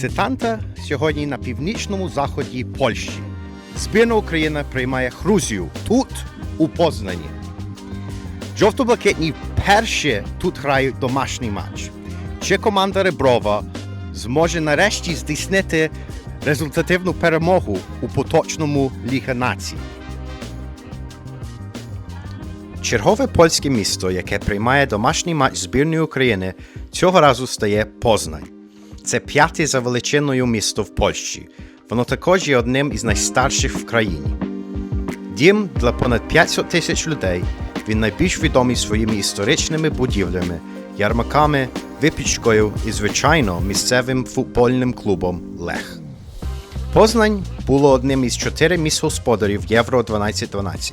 Ситанта сьогодні на північному заході Польщі. Збірна Україна приймає Грузію тут, у Познані. Жовто-блакитні перші тут грають домашній матч. Чи команда Реброва зможе нарешті здійснити результативну перемогу у поточному Ліга націй? Чергове польське місто, яке приймає домашній матч збірної України, цього разу стає Познань. Це п'яте за величиною місто в Польщі. Воно також є одним із найстарших в країні. Дім для понад 500 тисяч людей. Він найбільш відомий своїми історичними будівлями, ярмаками, випічкою і, звичайно, місцевим футбольним клубом Лех. Познань було одним із чотири міст господарів Євро 1212.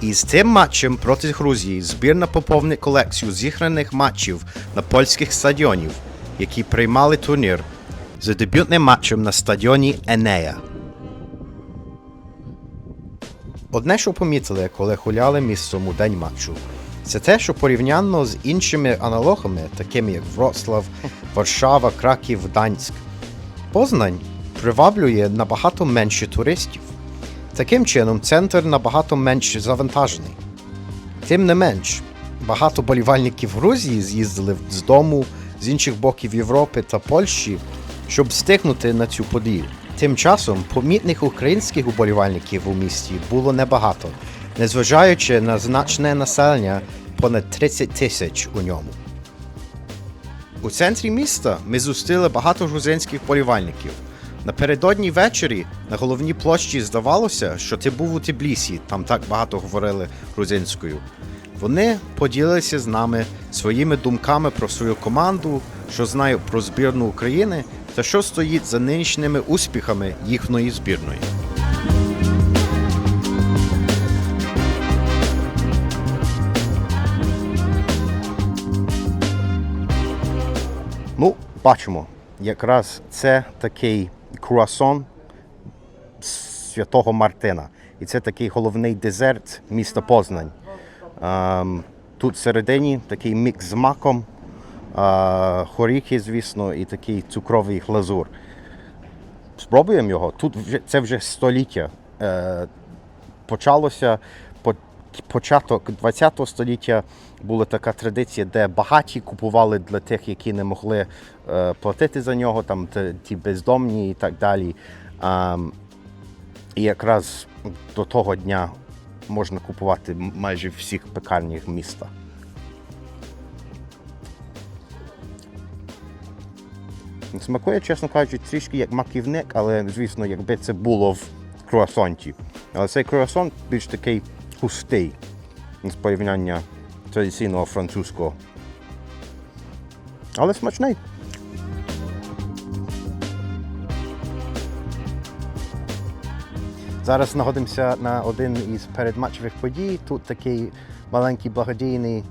І з тим матчем проти Грузії збірна поповнить колекцію зіграних матчів на польських стадіонів, які приймали турнір за дебютним матчем на стадіоні Енея. Одне, що помітили, коли гуляли містом у день матчу, це те, що порівняно з іншими аналогами, такими як Вроцлав, Варшава, Краків, Данськ, Познань приваблює набагато менше туристів. Таким чином, центр набагато менш завантажений. Тим не менш, багато болівальників Грузії з'їздили з дому з інших боків Європи та Польщі, щоб встигнути на цю подію. Тим часом помітних українських уболівальників у місті було небагато, незважаючи на значне населення понад 30 тисяч у ньому. У центрі міста ми зустріли багато грузинських болівальників. Напередодні ввечері на головній площі здавалося, що ти був у Тбілісі, там так багато говорили грузинською. Вони поділилися з нами своїми думками про свою команду, що знають про збірну України та що стоїть за нинішніми успіхами їхньої збірної. Ну, бачимо, якраз це такий круасон святого Мартина. І це такий головний дезерт міста Познань. Ем, тут всередині такий мікс з маком, е, горіхи, звісно, і такий цукровий глазур. Спробуємо його. Тут вже, це вже століття. Е, почалося по- початок ХХ століття була така традиція, де багаті купували для тих, які не могли е, платити за нього, там ті бездомні і так далі. Ем, і якраз до того дня можна купувати майже в всіх пекарнях міста. Смакує, чесно кажучи, трішки як маківник, але звісно, якби це було в круасонті. Але цей круасон більш такий густий з порівняння традиційного французького. Але смачний. Зараз знаходимося на один із передматчевих подій. Тут такий маленький благодійний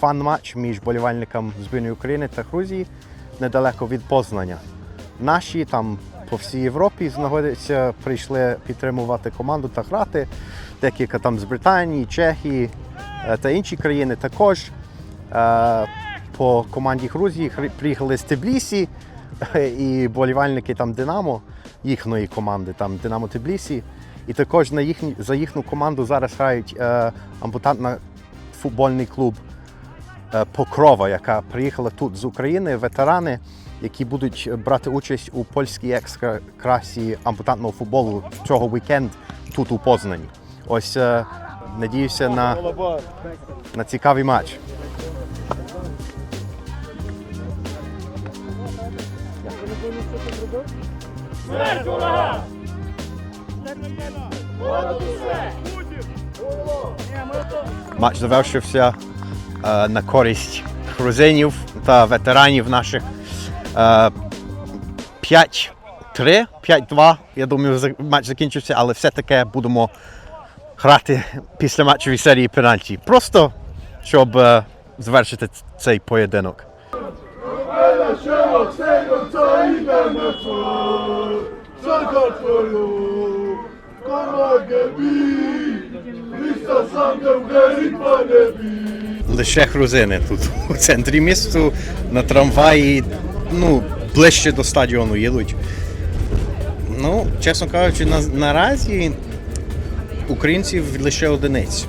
фан-матч між болівальниками збірної України та Грузії недалеко від Познання. Наші там по всій Європі знаходяться, прийшли підтримувати команду та грати. Декілька там з Британії, Чехії е, та інші країни також. Е, По команді Грузії приїхали з Тбілісі е, і болівальники там Динамо, їхньої команди, там Динамо Тбілісі. І також на їхні, за їхню команду зараз грають е, ампутантна футбольний клуб е, Покрова, яка приїхала тут з України, ветерани, які будуть брати участь у польській екскрасі ампутантного футболу цього вікенд тут у Познані. Ось е, надіюся на, на цікавий матч. Матч завершився е, на користь грузинів та ветеранів наших. Е, 5-3, 5-2. Я думаю, матч закінчився, але все-таки будемо грати після матчової серії пенальті. Просто щоб е, завершити цей поєдинок. Siema, tego co idę na co Twoją Komagę bi Lista sangę gerit panie bi Лише грузини тут у центрі місту на трамваї. Ну, ближче до стадіону їдуть. Ну, чесно кажучи, на, наразі українців лише одиниць.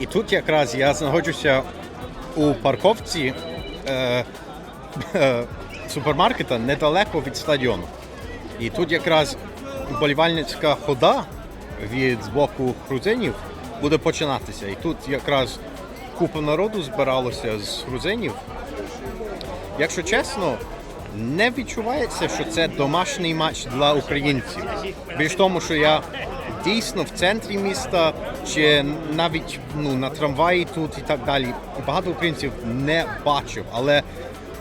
І тут якраз я знаходжуся у парковці е, е, супермаркета недалеко від стадіону. І тут якраз болівальницька хода від з боку грузинів буде починатися. І тут якраз купа народу збиралося з грузинів. Якщо чесно, не відчувається, що це домашній матч для українців. Більш тому, що я дійсно в центрі міста чи навіть ну, на трамваї тут і так далі. Багато українців не бачив, але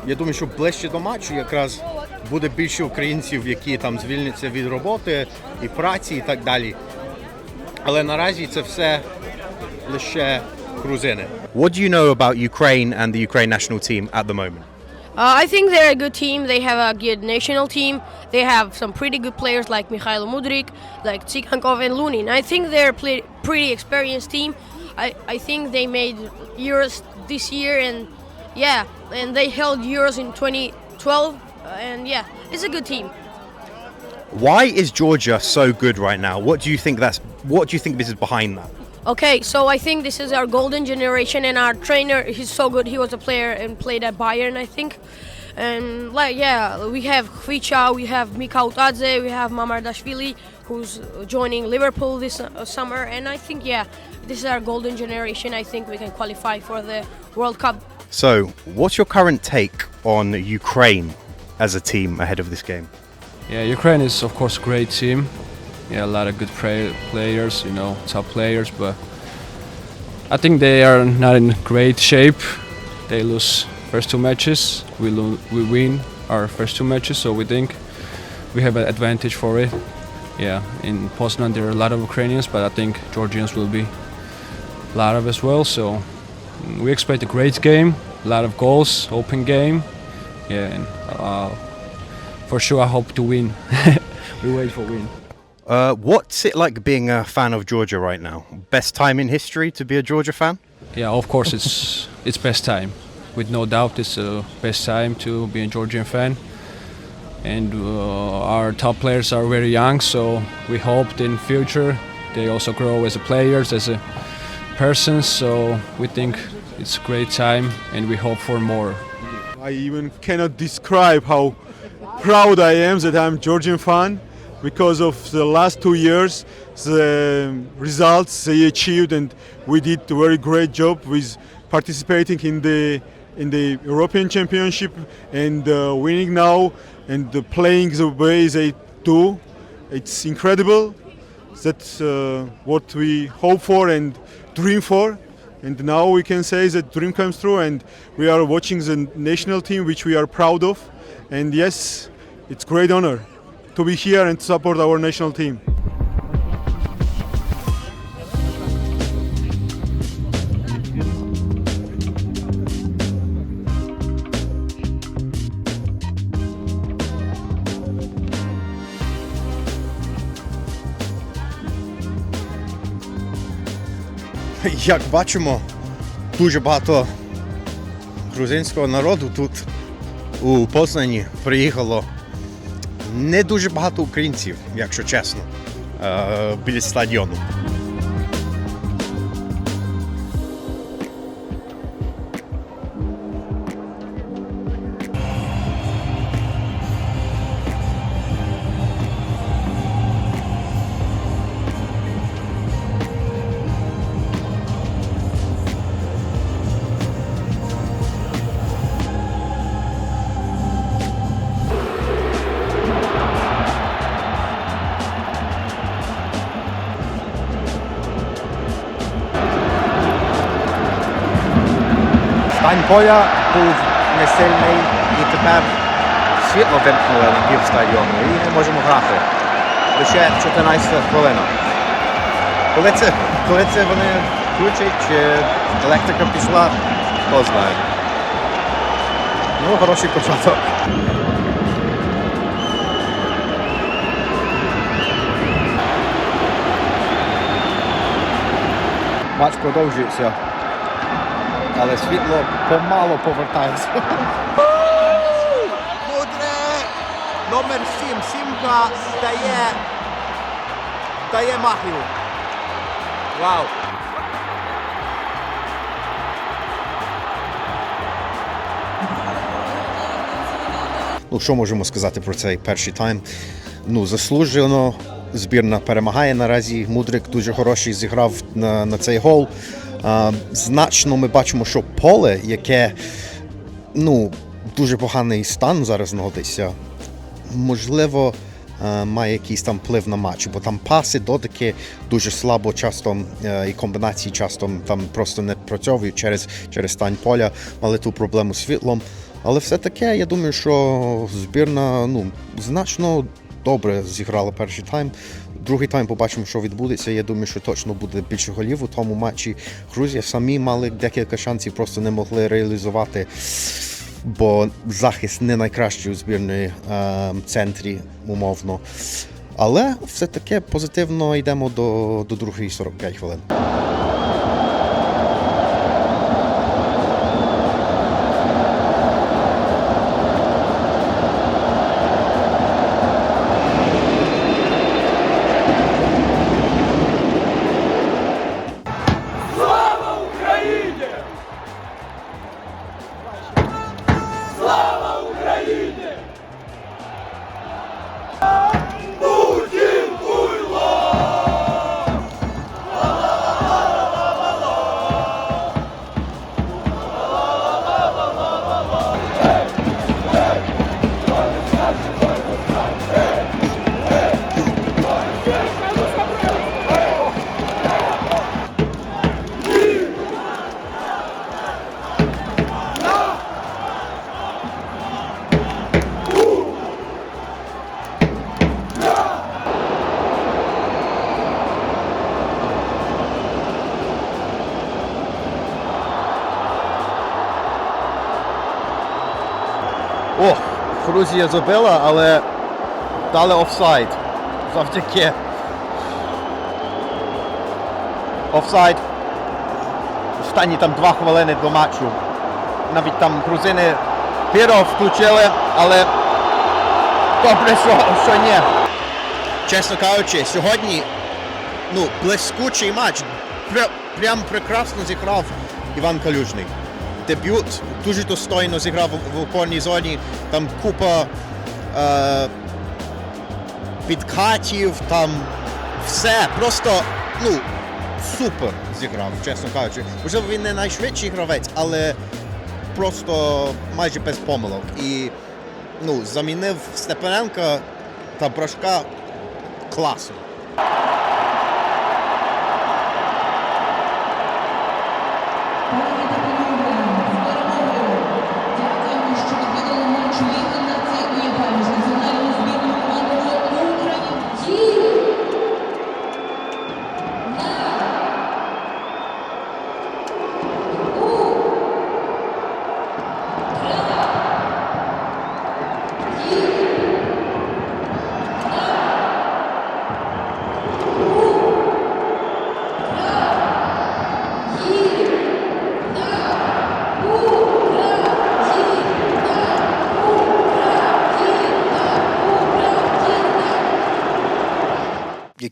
я думаю, що ближче до матчу якраз буде більше українців, які там звільняться від роботи і праці і так далі. Але наразі це все лише грузини. What do you know about Ukraine and the Ukraine national team at the moment? Uh, I think they're a good team. They have a good national team. They have some pretty good players like Mikhailo Mudrik, like Tsikhankov and Lunin. I think they're a pretty experienced team. I, I think they made Euros this year and yeah, and they held Euros in 2012 uh, and yeah, it's a good team. Why is Georgia so good right now? What do you think that's what do you think this is behind that? Okay, so I think this is our golden generation, and our trainer, he's so good. He was a player and played at Bayern, I think. And like, yeah, we have Khvicha, we have Mikau Tadze, we have Mamardashvili, who's joining Liverpool this uh, summer. And I think, yeah, this is our golden generation. I think we can qualify for the World Cup. So, what's your current take on Ukraine as a team ahead of this game? Yeah, Ukraine is of course a great team. Yeah, a lot of good play- players, you know, top players, but I think they are not in great shape. They lose first two matches. We we win our first two matches, so we think we have an advantage for it. Yeah, in Poznan there are a lot of Ukrainians, but I think Georgians will be a lot of as well. So we expect a great game, a lot of goals, open game. Yeah, and uh, for sure I hope to win. we wait for win. Uh, what's it like being a fan of Georgia right now? Best time in history to be a Georgia fan? Yeah, of course it's it's best time. With no doubt, it's the best time to be a Georgian fan. And uh, our top players are very young, so we hope in future they also grow as a players, as a persons. So we think it's a great time, and we hope for more. I even cannot describe how proud I am that I'm Georgian fan because of the last two years, the results they achieved, and we did a very great job with participating in the in the European Championship and uh, winning now and uh, playing the way they do. It's incredible. That's uh, what we hope for and dream for. And now we can say that dream comes true, and we are watching the national team, which we are proud of. And yes, it's great honor to be here and support our national team. Як бачимо, дуже багато грузинського народу тут у Познані приїхало. Не дуже багато українців, якщо чесно, е, біля стадіону. Поля був несильний і тепер світло вимкнули на пів стадіону і не можемо грати. Лише 14 хвилина. Коли це, коли це вони включать, чи електрика пішла, хто знає. Ну, хороший початок. Матч продовжується. Але світло помало повертається. Мудрик! Номер 7, сімка дає. Дає махів. Вау! Ну, що можемо сказати про цей перший тайм? Ну, заслужено. Збірна перемагає наразі. Мудрик дуже хороший зіграв на, на цей гол. Значно ми бачимо, що поле, яке ну, дуже поганий стан зараз знаходиться, можливо, е, має якийсь там вплив на матч, бо там паси, дотики дуже слабо часто е, і комбінації часто там просто не працьовують через, через стан поля, мали ту проблему з світлом. Але все таке, я думаю, що збірна ну, значно добре зіграла перший тайм. Другий тайм побачимо, що відбудеться. Я думаю, що точно буде більше голів у тому матчі. Грузія самі мали декілька шансів, просто не могли реалізувати бо захист не найкращий у збірної е, центрі, умовно. Але все таки позитивно йдемо до, до другої 45 хвилин. Грузія забила, але дали офсайд. Завдяки. Офсайд. Останні там два хвилини до матчу. Навіть там грузини піро включили, але добре, що, що ні. Чесно кажучи, сьогодні ну, блискучий матч. Пря- прям прекрасно зіграв Іван Калюжний. Дебют дуже достойно зіграв в, опорній зоні. Там купа е, підкатів, там все. Просто ну, супер зіграв, чесно кажучи. Можливо, він не найшвидший гравець, але просто майже без помилок. І ну, замінив Степаненка та Брашка класно.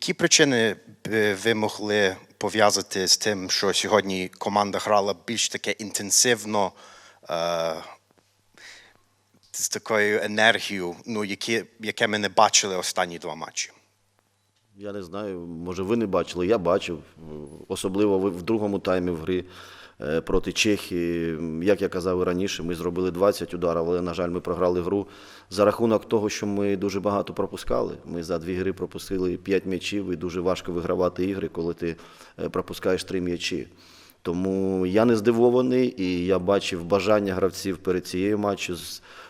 Які причини е, ви могли пов'язати з тим, що сьогодні команда грала більш таке інтенсивно, е, з такою енергією, ну, які, яке ми не бачили останні два матчі? Я не знаю, може ви не бачили, я бачив. Особливо в другому таймі в грі проти Чехії. Як я казав і раніше, ми зробили 20 ударів, але, на жаль, ми програли гру за рахунок того, що ми дуже багато пропускали. Ми за дві гри пропустили 5 м'ячів, і дуже важко вигравати ігри, коли ти е, пропускаєш 3 м'ячі. Тому я не здивований, і я бачив бажання гравців перед цією е,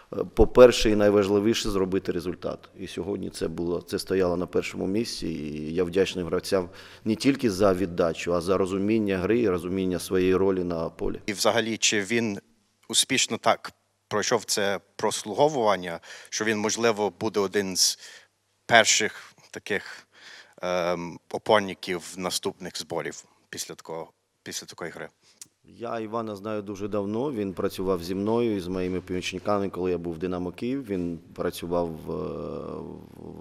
по-перше, і найважливіше зробити результат. І сьогодні це було це стояло на першому місці. І я вдячний гравцям не тільки за віддачу, а за розуміння гри і розуміння своєї ролі на полі. І взагалі, чи він успішно так пройшов це прослуговування, що він, можливо, буде один з перших таких ем, опорників наступних зборів після такого після такої гри. Я Івана знаю дуже давно. Він працював зі мною і з моїми помічниками, коли я був в Динамо Київ. Він працював в,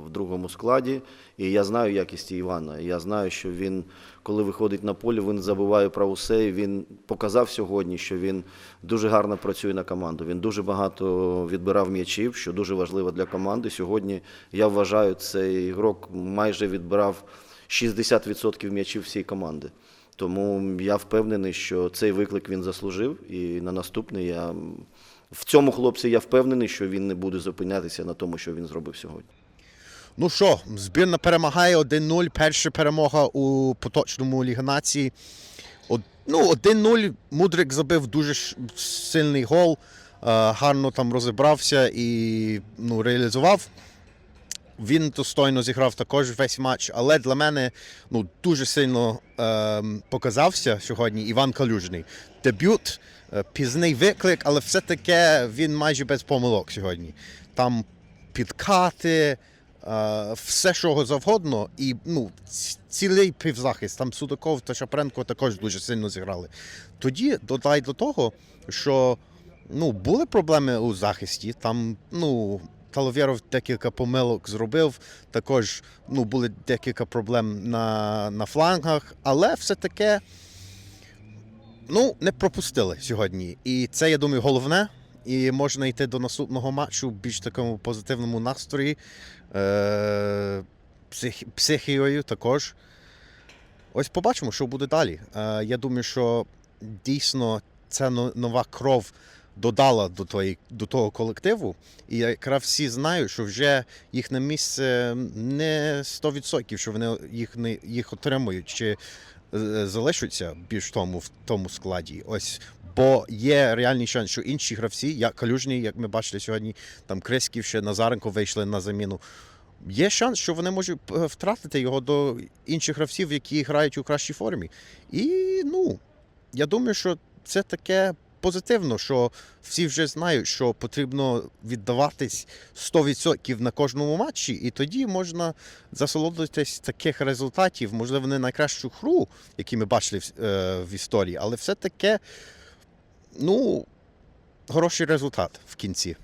в другому складі. І я знаю якісті Івана. Я знаю, що він, коли виходить на поле, він забуває про усе. І він показав сьогодні, що він дуже гарно працює на команду. Він дуже багато відбирав м'ячів, що дуже важливо для команди. Сьогодні я вважаю, цей ігрок майже відбирав 60% м'ячів всієї команди. Тому я впевнений, що цей виклик він заслужив. І на наступний я в цьому хлопці я впевнений, що він не буде зупинятися на тому, що він зробив сьогодні. Ну що, збірна перемагає 1-0. Перша перемога у поточному Ліга нації. Ну, 1-0. Мудрик забив дуже сильний гол. е, Гарно там розібрався і ну, реалізував. Він достойно зіграв також весь матч, але для мене ну, дуже сильно ем, показався сьогодні Іван Калюжний. Дебют, е, пізний виклик, але все-таки він майже без помилок сьогодні. Там підкати, е, все що завгодно, і ну, цілий півзахист. Там Судаков та Шапренко також дуже сильно зіграли. Тоді додай до того, що ну, були проблеми у захисті. Там, ну, Таловєров декілька помилок зробив. Також ну, були декілька проблем на, на флангах, але все-таки ну, не пропустили сьогодні. І це, я думаю, головне. І можна йти до наступного матчу в більш такому позитивному настрої, е- псих, психією також. Ось побачимо, що буде далі. Е, я думаю, що дійсно ця нова кров додала до, тої, до того колективу. І якраз всі знають, що вже їхнє місце не 100%, що вони їх, не, їх отримують чи е, залишаться більш тому в тому складі. Ось. Бо є реальний шанс, що інші гравці, як Калюжний, як ми бачили сьогодні, там Крисків ще Назаренко вийшли на заміну. Є шанс, що вони можуть е, втратити його до інших гравців, які грають у кращій формі. І ну, я думаю, що це таке позитивно, що всі вже знають, що потрібно віддаватись 100% на кожному матчі, і тоді можна засолодитись таких результатів, можливо, не найкращу гру, які ми бачили в, е, в історії, але все таке, ну, хороший результат в кінці.